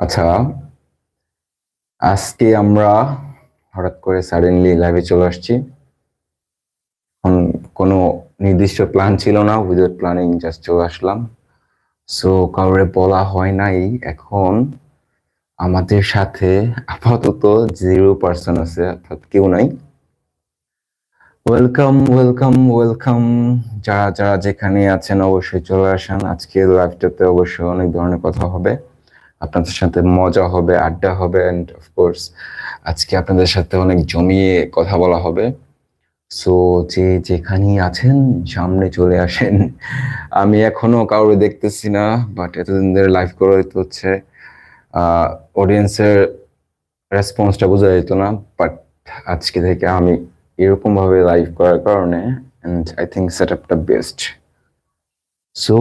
আচ্ছা আজকে আমরা হঠাৎ করে সাডেনলি লাইভে চলে আসছি। কোনো নির্দিষ্ট প্ল্যান ছিল না উইদাউট প্ল্যানিং জাস্ট চলে আসলাম। সো কাউরে বলা হয় নাই, এখন আমাদের সাথে আপাতত জিরো পার্সন আছে, অর্থাৎ কেউ নাই। ওয়েলকাম ওয়েলকাম ওয়েলকাম যারা যারা যেখানে আছেন, অবশ্যই চলে আসেন। আজকে লাইভটাতে অবশ্যই অনেক ধরনের কথা হবে। আপনাদের সাথে মজা হবে, আড্ডা হবে অ্যান্ড অফকোর্স আজকে আপনাদের সাথে অনেক জমিয়ে কথা বলা হবে। সো যে যেখানেই আছেন, সামনে চলে আসেন। আমি এখনও কাউরে দেখতেছি না বাট এতদিন ধরে লাইভ করে তো হচ্ছে। অডিয়েন্সের রেসপন্সটা বোঝা যেত না বাট আজকে থেকে আমি এরকম ভাবে লাইভ করার কারণে অ্যান্ড আই থিঙ্ক সেট আপটা বেস্ট সো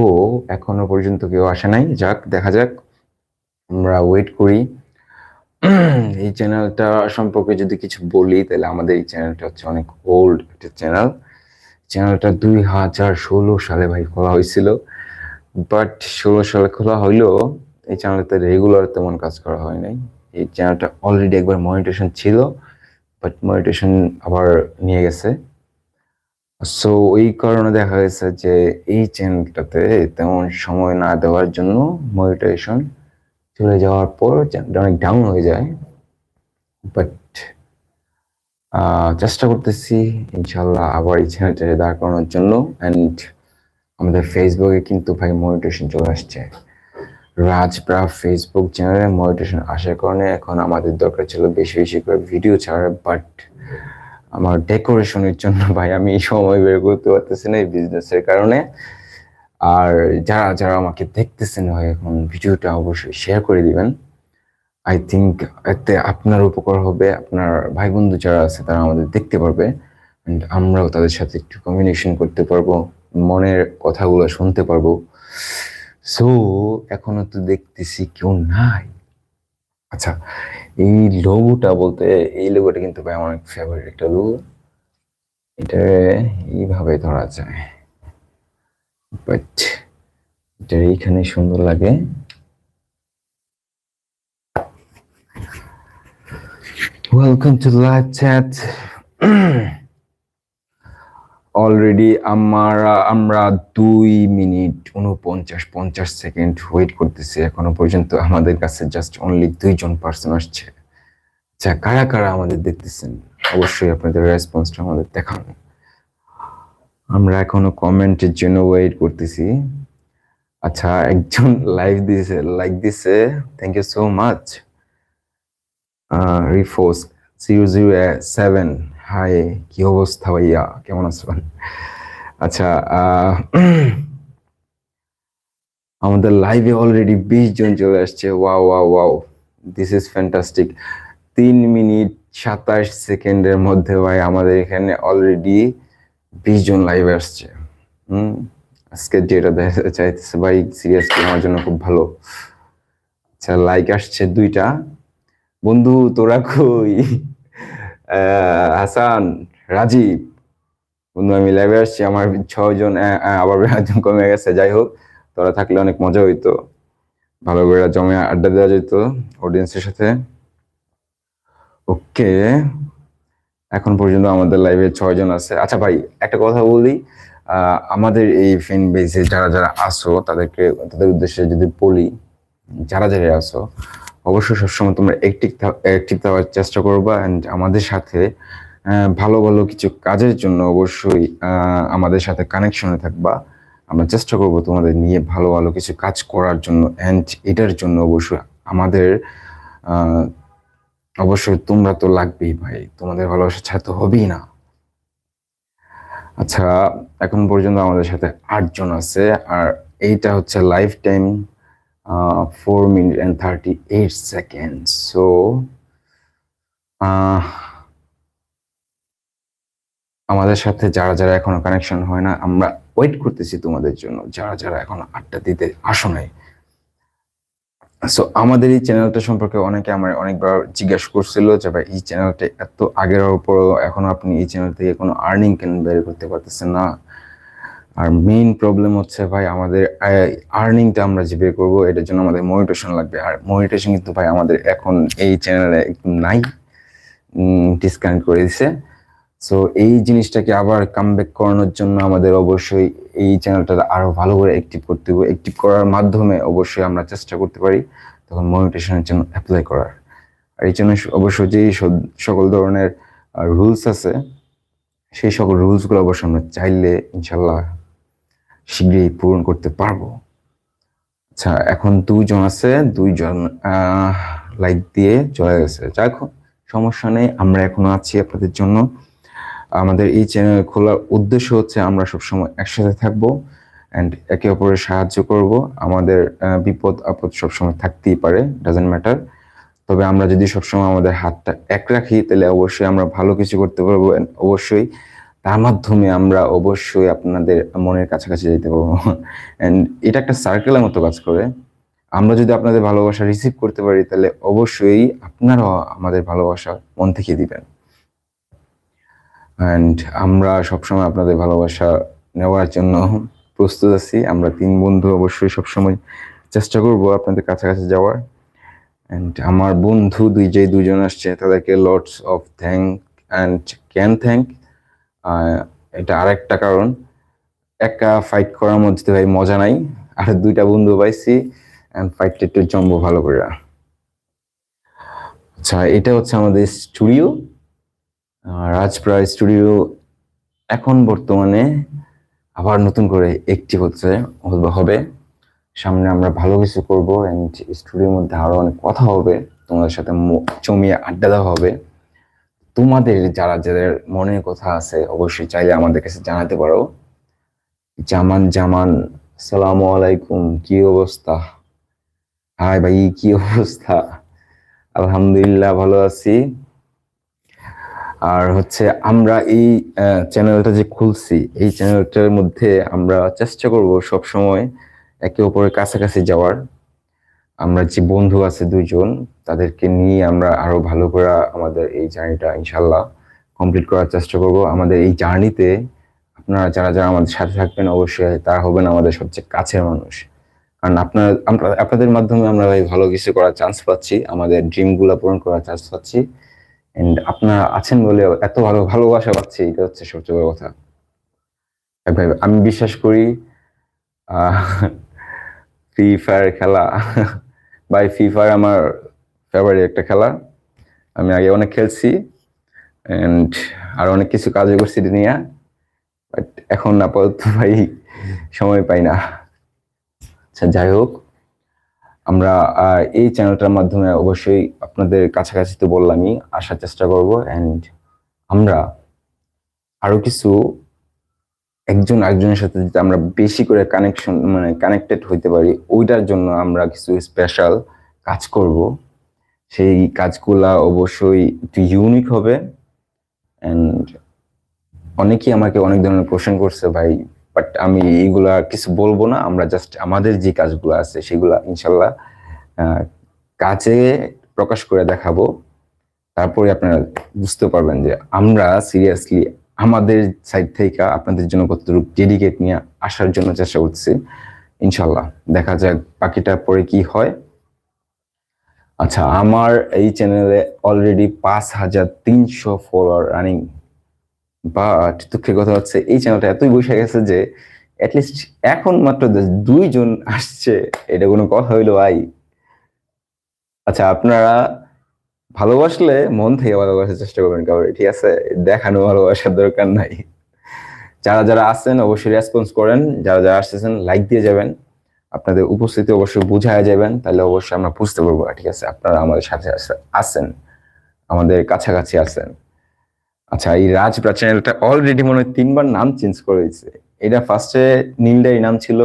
এখনও পর্যন্ত কেউ আসে নাই, যাক, দেখা যাক। আমরা ওয়েট করি। এই চ্যানেলটা সম্পর্কে যদি কিছু বলি, তাহলে আমাদের এই চ্যানেলটা হচ্ছে অনেক ওল্ড একটা চ্যানেল চ্যানেলটা দুই হাজার ষোলো সালে ভাই খোলা হয়েছিল। বাট ষোলো সালে খোলা হইলেও এই চ্যানেলটাতে রেগুলার তেমন কাজ করা হয় নাই। এই চ্যানেলটা অলরেডি একবার মনিটেশন ছিল বাট মনিটেশন আবার নিয়ে গেছে। সো ওই কারণে দেখা গেছে যে এই চ্যানেলটাতে তেমন সময় না দেওয়ার জন্য মনিটেশন চলে যাওয়ার পর অনেক ডাউন হয়ে যায়। বাট চেষ্টা করতেছি ইনশাল্লাহ আবার এই চ্যানেলটাকে দাঁড় করানোর জন্য। অ্যান্ড আমাদের ফেসবুকে কিন্তু ভাই মনিটেশন চলে আসছে। রাজপ্রা ফেসবুক চ্যানেলে মনিটেশন আসার কারণে এখন আমাদের দরকার ছিল বেশি বেশি করে ভিডিও ছাড়া বাট আমার ডেকোরেশনের জন্য ভাই আমি সময় বের করতে পারতেছি না এই বিজনেসের কারণে। আর যারা যারা আমাকে দেখতেছেন এখন ভিডিওটা অবশ্যই শেয়ার করে দিবেন। আই থিঙ্ক এতে আপনার উপকার হবে। আপনার ভাই বন্ধু যারা আছে, তারা আমাদের দেখতে পারবে। অ্যান্ড আমরাও তাদের সাথে একটু কমিউনিকেশন করতে পারব, মনের কথাগুলো শুনতে পারব। সো এখনও তো দেখতেছি কেউ নাই। আচ্ছা এই লোগোটা বলতে, এই লোগোটা কিন্তু ভাই আমার অনেক ফেভারিট একটা লোগো এটা এইভাবে ধরা যায়। বাট এটা এইখানে সুন্দর লাগে। Welcome to live chat already আমরা আমরা দুই মিনিট উনপঞ্চাশ, পঞ্চাশ সেকেন্ড ওয়েট করতেছি। এখনও পর্যন্ত আমাদের কাছে জাস্ট অনলি দুইজন পার্সন আসছে। আচ্ছা কারা কারা আমাদের দেখতেছেন? অবশ্যই আপনাদের রেসপন্সটা আমাদের দেখান। আমরা এখনও কমেন্টের জন্য ওয়েট করতেছি। আচ্ছা একজন লাইভ দিছে লাইক দিছে। থ্যাংক ইউ সো মাচ রিফোস জিরো জিরো সেভেন হাই কি অবস্থা ভাইয়া? কেমন আছেন? আচ্ছা আমাদের লাইভে অলরেডি বিশ জন চলে আসছে। Wow wow wow this is fantastic তিন মিনিট সাতাশ সেকেন্ডের মধ্যে ভাই আমাদের এখানে অলরেডি বিশ জন লাইভে আসছে। হুম? আজকে যেটা দেখা চাইতেছে, ভাই সিরিয়াসলি আমার জন্য খুব ভালো। আচ্ছা লাইক আসছে দুইটা। বন্ধু, তোরা কই? হাসান, রাজীব। বন্ধু, আমি লাইভে আসছি। আমার ছজন আবার একজন কমে গেছে। যাই হোক, তোরা থাকলে অনেক মজা হইতো। ভালো করে জমে আড্ডা দেওয়া যেত অডিয়েন্সের সাথে। ওকে এখন পর্যন্ত আমাদের লাইভে ছয়জন আছে। আচ্ছা ভাই, একটা কথা বলি আমাদের এই ফ্যান বেসে যারা যারা আসো, তাদেরকে, তাদের উদ্দেশ্যে যদি বলি, যারা যারা আসো, অবশ্যই সবসময় তোমরা অ্যাক্টিভ থাকার চেষ্টা করবা অ্যান্ড আমাদের সাথে ভালো ভালো কিছু কাজের জন্য অবশ্যই আমাদের সাথে কানেকশনে থাকবা। আমরা চেষ্টা করব তোমাদের নিয়ে ভালো ভালো কিছু কাজ করার জন্য অ্যান্ড এটার জন্য অবশ্যই আমাদের অবশ্যই তোমরা তো লাগবেই ভাই। তোমাদের ভালোবাসা ছাড়া তো হবেই না। আচ্ছা এখন পর্যন্ত আমাদের সাথে আটজন আছে, আর এইটা হচ্ছে lifetime four minute and thirty eight second so আমাদের সাথে যারা যারা এখনও কানেকশন হয় না, আমরা ওয়েট করতেছি তোমাদের জন্য। যারা যারা এখনও আড্ডা দিতে আসো নাই সো আমাদের এই চ্যানেলটা সম্পর্কে অনেকে আমার অনেকবার জিজ্ঞেস করছিল যে, ভাই, এই চ্যানেলটা এত আগের পরও এখনও আপনি এই চ্যানেল থেকে কোনো আর্নিং কেন বের করতে পারতেছেন না? আর মেইন প্রবলেম হচ্ছে, ভাই, আমাদের আর্নিংটা আমরা যে বের করব, এটার জন্য আমাদের মনিটেশন লাগবে। আর মনিটেশন কিন্তু, ভাই, আমাদের এখন এই চ্যানেলে নাই ডিসকানেক্ট করে দিছে। সো এই জিনিসটাকে আবার কামব্যাক করানোর জন্য আমাদের অবশ্যই এই চ্যানেলটা আরও ভালো করে অ্যাক্টিভ করতে হবে। অ্যাক্টিভ করার মাধ্যমে অবশ্যই আমরা চেষ্টা করতে পারি তখন মনিটেশনের জন্য অ্যাপ্লাই করার। আর এই জন্য অবশ্যই যে সকল ধরনের রুলস আছে সেই সকল রুলসগুলো অবশ্য আমরা চাইলে ইনশাল্লাহ শীঘ্রই পূরণ করতে পারব। আচ্ছা এখন দুজন আছে দুইজন লাইক দিয়ে চলে গেছে। যাই হোক, সমস্যা নেই আমরা এখনও আছি আপনাদের জন্য। আমাদের এই চ্যানেল খোলার উদ্দেশ্য হচ্ছে আমরা সবসময় একসাথে থাকব অ্যান্ড একে অপরের সাহায্য করব। আমাদের বিপদ আপদ সবসময় থাকতেই পারে ডাজেন্ট ম্যাটার তবে আমরা যদি সবসময় আমাদের হাতটা এক রাখি, তাহলে অবশ্যই আমরা ভালো কিছু করতে পারব অবশ্যই তার মাধ্যমে আমরা অবশ্যই আপনাদের মনের কাছাকাছি যেতে পারব। অ্যান্ড এটা একটা সার্কেলের মতো কাজ করে। আমরা যদি আপনাদের ভালোবাসা রিসিভ করতে পারি, তাহলে অবশ্যই আপনারাও আমাদের ভালোবাসা মন থেকে দিবেন। অ্যান্ড আমরা সবসময় আপনাদের ভালোবাসা নেওয়ার জন্য প্রস্তুত আছি। আমরা তিন বন্ধু অবশ্যই সবসময় চেষ্টা করব আপনাদের কাছাকাছি যাওয়ার। অ্যান্ড আমার বন্ধু দুই যে দুজন আসছে, তাদেরকে lots of thank and can thank এটা আরেকটা কারণ, একা ফাইট করার মধ্যে ভাই মজা নাই। আর দুইটা বন্ধু পাইছি অ্যান্ড ফাইটটা একটু জম্ব ভালো করে। আচ্ছা এটা হচ্ছে আমাদের স্টুডিও রাজপ্রা স্টুডিও এখন বর্তমানে আবার নতুন করে একটি হচ্ছে হবে। সামনে আমরা ভালো কিছু করব অ্যান্ড স্টুডিওর মধ্যে আরও অনেক কথা হবে। তোমাদের সাথে জমিয়ে আড্ডা দেওয়া হবে। তোমাদের যারা, যাদের মনের কথা আছে, অবশ্যই চাইলে আমাদের কাছে জানাতে পারো। জামান জামান, সালামু আলাইকুম, কি অবস্থা? হাই ভাই, কি অবস্থা? আলহামদুলিল্লাহ, ভালো আছি। আর হচ্ছে আমরা এই চ্যানেলটা যে খুলছি, এই চ্যানেলটার মধ্যে আমরা চেষ্টা করব সব সময় একে অপরের কাছাকাছি যাওয়ার। আমরা যে বন্ধু আছে দুইজন, তাদেরকে নিয়ে আমরা আরও ভালো করে আমাদের এই জার্নিটা ইনশাল্লাহ কমপ্লিট করার চেষ্টা করব। আমাদের এই জার্নিতে আপনারা যারা যারা আমাদের সাথে থাকবেন, অবশ্যই তারা হবেন আমাদের সবচেয়ে কাছের মানুষ। কারণ আপনারা আপনাদের মাধ্যমে আমরা ভালো কিছু করার চান্স পাচ্ছি, আমাদের ড্রিমগুলা পূরণ করার চান্স পাচ্ছি। এন্ড আপনারা আছেন বলে এত ভালো ভালোবাসা পাচ্ছি, এটা হচ্ছে সবচেয়ে বড় কথা। ভাই, আমি বিশ্বাস করি ফ্রি ফায়ার খেলা, ভাই ফ্রি ফায়ার আমার ফেভারিট একটা খেলা। আমি আগে অনেক খেলছি অ্যান্ড আর অনেক কিছু কাজও করছি এটা নিয়ে বাট এখন আপাতত ভাই সময় পাই না। আচ্ছা যাই হোক আমরা এই চ্যানেলটার মাধ্যমে অবশ্যই আপনাদের কাছাকাছি তো বললামই, আসার চেষ্টা করব। অ্যান্ড আমরা আরও কিছু একজন আরেকজনের সাথে যদি আমরা বেশি করে কানেকশন মানে কানেক্টেড হইতে পারি, ওইটার জন্য আমরা কিছু স্পেশাল কাজ করব। সেই কাজগুলা অবশ্যই একটু ইউনিক হবে। অ্যান্ড অনেকেই আমাকে অনেক ধরনের কোশ্চেন করছে, ভাই বাট আমি এইগুলা কিছু বলব না, আমরা জাস্ট আমাদের যে কাজগুলো আছে সেগুলা ইনশাল্লাহ কাজে প্রকাশ করে দেখাবো। তারপরে আপনারা বুঝতে পারবেন যে আমরা সিরিয়াসলি আমাদের সাইড থেকে আপনাদের জন্য কতটুকু ডেডিকেট নিয়ে আসার জন্য চেষ্টা করছি ইনশাল্লাহ, দেখা যাক বাকিটা পরে কি হয়। আচ্ছা আমার এই চ্যানেলে অলরেডি পাঁচ হাজার তিনশো ফলোয়ার রানিং বাট দুঃখের কথা হচ্ছে, এই চ্যানেলটা এতই বসে গেছে যে অ্যাটলিস্ট এখন মাত্র দুইজন আসছে, এটা কোনো কথা হইল ভাই। আচ্ছা আপনারা ভালোবাসলে মন থেকে ভালোবাসার চেষ্টা করবেন কাউরে ঠিক আছে? দেখানো ভালোবাসার দরকার নাই। যারা যারা আসছেন, অবশ্যই রেসপন্স করেন। যারা যারা আসতেছেন লাইক দিয়ে যাবেন। আপনাদের উপস্থিতি অবশ্যই বুঝায় যাবেন। তাহলে অবশ্যই আমরা বুঝতে পারব, ঠিক আছে? আপনারা আমাদের সাথে আছেন আমাদের কাছাকাছি আছেন আচ্ছা এই রাজপ্রা চ্যানেলটা অলরেডি মনে হয় তিনবার নাম চেঞ্জ করে দিয়েছে। এটা ফার্স্টে নীলডাই নাম ছিল,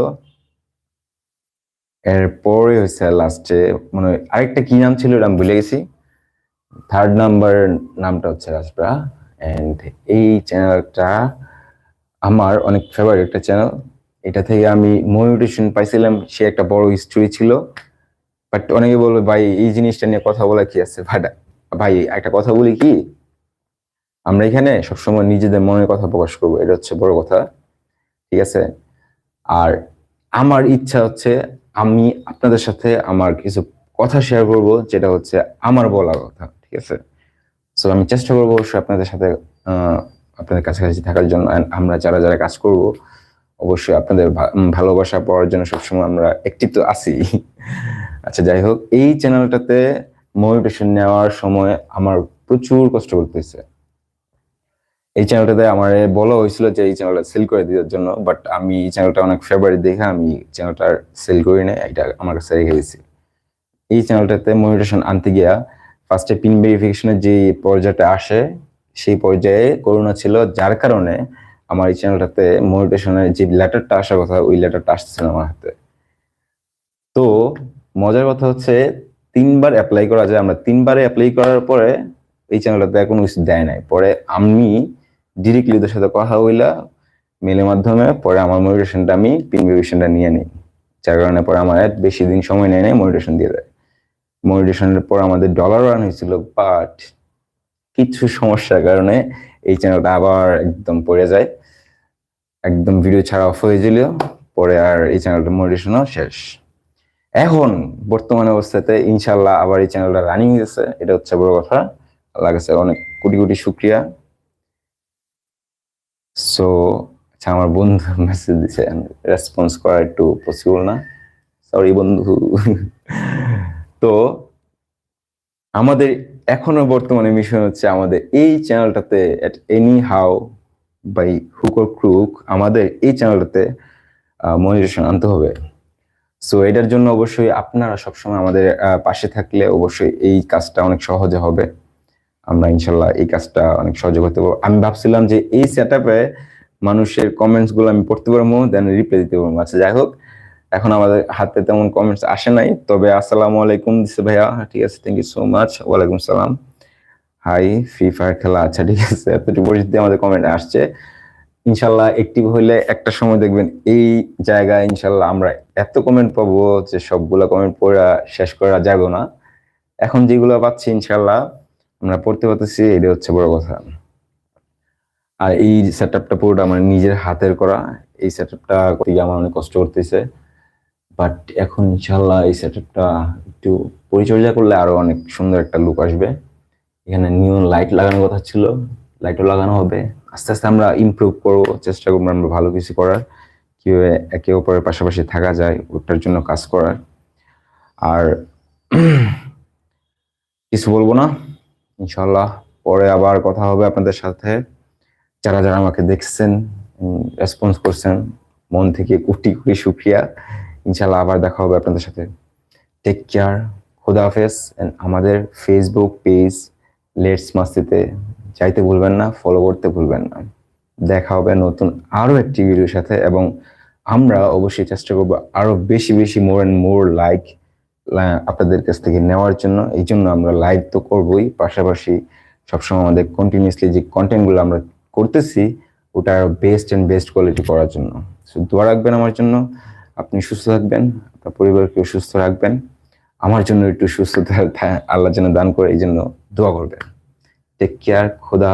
এরপরে হচ্ছে লাস্টে মনে হয় আরেকটা কি নাম ছিল এটা আমি ভুলে গেছি। থার্ড নাম্বার নামটা হচ্ছে রাজপ্রা এন্ড এই চ্যানেলটা আমার অনেক ফেভারিট একটা চ্যানেল এটা থেকে আমি মোটিভেশন পাইছিলাম, সে একটা বড় হিস্টোরি ছিল। বাট অনেকে বলবে, ভাই, এই জিনিসটা নিয়ে কথা বলা কি আছে? ভাই, একটা কথা বলি কি? আমরা এখানে সবসময় নিজেদের মনের কথা প্রকাশ করব, এটা হচ্ছে বড় কথা, ঠিক আছে? আর আমার ইচ্ছা হচ্ছে আমি আপনাদের সাথে আমার কিছু কথা শেয়ার করব, যেটা হচ্ছে আমার বলা কথা, ঠিক আছে? সো আমি চেষ্টা করব অবশ্যই আপনাদের সাথে আপনাদের কাছাকাছি থাকার জন্য আমরা যারা যারা কাজ করব, অবশ্যই আপনাদের ভালোবাসা পাওয়ার জন্য সবসময় আমরা একটি তো আছি। আচ্ছা যাই হোক, এই চ্যানেলটাতে মোটিভেশন নেওয়ার সময় আমার প্রচুর কষ্ট করতে হয়েছে এই চ্যানেলটাতে আমার বলা হয়েছিল যে, এই চ্যানেলটা সেল করে দেওয়ার জন্য। বাট আমি এই চ্যানেলটা অনেক ফেভারিট দেখে আমি চ্যানেলটা সেল করি না এটা আমার কাছে রেখে দিয়েছি। এই চ্যানেলটাতে মনিটেশন আনতে গিয়া ফার্স্টে পিন ভেরিফিকেশনের যে পর্যায়টা আসে, সেই পর্যায়ে করোনা ছিল, যার কারণে আমার এই চ্যানেলটাতে মনিটেশনের যে লেটারটা আসার কথা, ওই লেটারটা আসতেছে না আমার হাতে। তো মজার কথা হচ্ছে, তিনবার অ্যাপ্লাই করা যায়। আমরা তিনবারে অ্যাপ্লাই করার পরে এই চ্যানেলটাতে কোনো কিছু দেয় নাই। পরে আমি ডিরেক্টলি ওদের সাথে কথা বইলা মেলের মাধ্যমে, পরে আমার মোটিভেশনটা আমি পিন নিয়ে নিই। যার কারণে পরে আমার বেশি দিন সময় নেয় নেয় মোটিভেশন দিয়ে দেয়। মোটিভেশনের পর আমাদের ডলার রান হয়েছিল বাট কিছু সমস্যার কারণে এই চ্যানেলটা আবার একদম পড়ে যায়। একদম ভিডিও ছাড়া অফ হয়ে গেল পরে আর এই চ্যানেলটা মোটিভেশনও শেষ। এখন বর্তমান অবস্থাতে ইনশাল্লাহ আবার এই চ্যানেলটা রানিং গেছে এটা হচ্ছে বড় কথা। আল্লাহ কাছে অনেক কোটি কোটি শুক্রিয়া। সো আচ্ছা আমার বন্ধু মেসেজ দিছে রেসপন্স করা একটু পসিবল না। সরি বন্ধু। তো, আমাদের এখনও বর্তমানে মিশন হচ্ছে আমাদের এই চ্যানেলটাতে at anyhow by hook crook আমাদের এই চ্যানেলটাতে মনিটেশন আনতে হবে। সো এটার জন্য অবশ্যই আপনারা সবসময় আমাদের পাশে থাকলে অবশ্যই এই কাজটা অনেক সহজে হবে। আমরা ইনশাল্লাহ এই কাজটা অনেক সহজে করতে পারব। আমি ভাবছিলাম যে এই সেট মানুষের কমেন্টসগুলো আমি পড়তে পারব দেন রিপ্লাই দিতে পারব। আচ্ছা যাই হোক, এখন আমাদের হাতে তেমন কমেন্টস আসে নাই। তবে আসসালামু আলাইকুম দিছে ভাইয়া। ঠিক আছে থ্যাংক ইউ সো মাচ ওয়ালাইকুম সালাম হাই ফ্রি ফায়ার খেলা। আচ্ছা ঠিক আছে, এতটুকু পরিস্থিতি আমাদের কমেন্ট আসছে। ইনশাল্লাহ অ্যাক্টিভ হইলে একটা সময় দেখবেন এই জায়গায় ইনশাল্লাহ আমরা এত কমেন্ট পাবো যে সবগুলা কমেন্ট পড়া শেষ করা যাবে না। এখন যেগুলো পাচ্ছি ইনশাল্লাহ আমরা পড়তে পারতেছি এটা হচ্ছে বড় কথা। আর এই সেট আপটা পুরোটা আমার নিজের হাতের করা, এই সেট আপটা গিয়ে আমার অনেক কষ্ট করতেছে। বাট এখন ইনশাল্লাহ এই সেট আপটা একটু পরিচর্যা করলে আরও অনেক সুন্দর একটা লুক আসবে। এখানে নিউ লাইট লাগানোর কথা ছিল লাইটও লাগানো হবে। আস্তে আস্তে আমরা ইমপ্রুভ করব, চেষ্টা করব আমরা ভালো কিছু করার। কীভাবে একে অপরের পাশাপাশি থাকা যায়, ওটার জন্য কাজ করার। আর কিছু বলব না। ইনশাল্লাহ পরে আবার কথা হবে আপনাদের সাথে। যারা যারা আমাকে দেখছেন রেসপন্স করছেন, মন থেকে কোটি কোটি শুক্রিয়া। ইনশাল্লাহ আবার দেখা হবে আপনাদের সাথে। টেক কেয়ার হাফেজ, and আমাদের ফেসবুক পেজ লেটস মাস্তিতে চাইতে ভুলবেন না ফলো করতে ভুলবেন না। দেখা হবে নতুন আরও একটি ভিডিওর সাথে, এবং আমরা অবশ্যই চেষ্টা করব আরও বেশি বেশি মোর অ্যান্ড মোর লাইক আপনাদের কাছ থেকে নেওয়ার জন্য, এই জন্য আমরা লাইভ তো করবোই। পাশাপাশি সবসময় আমাদের কন্টিনিউসলি যে কন্টেন্টগুলো আমরা করতেছি, ওটা বেস্ট অ্যান্ড বেস্ট কোয়ালিটি করার জন্য। সো দোয়া রাখবেন আমার জন্য। আপনি সুস্থ থাকবেন, আপনার পরিবারকেও সুস্থ রাখবেন। আমার জন্য একটু সুস্থতা আল্লাহ যেন দান করে, এই জন্য দোয়া করবেন। টেক কেয়ার খোদা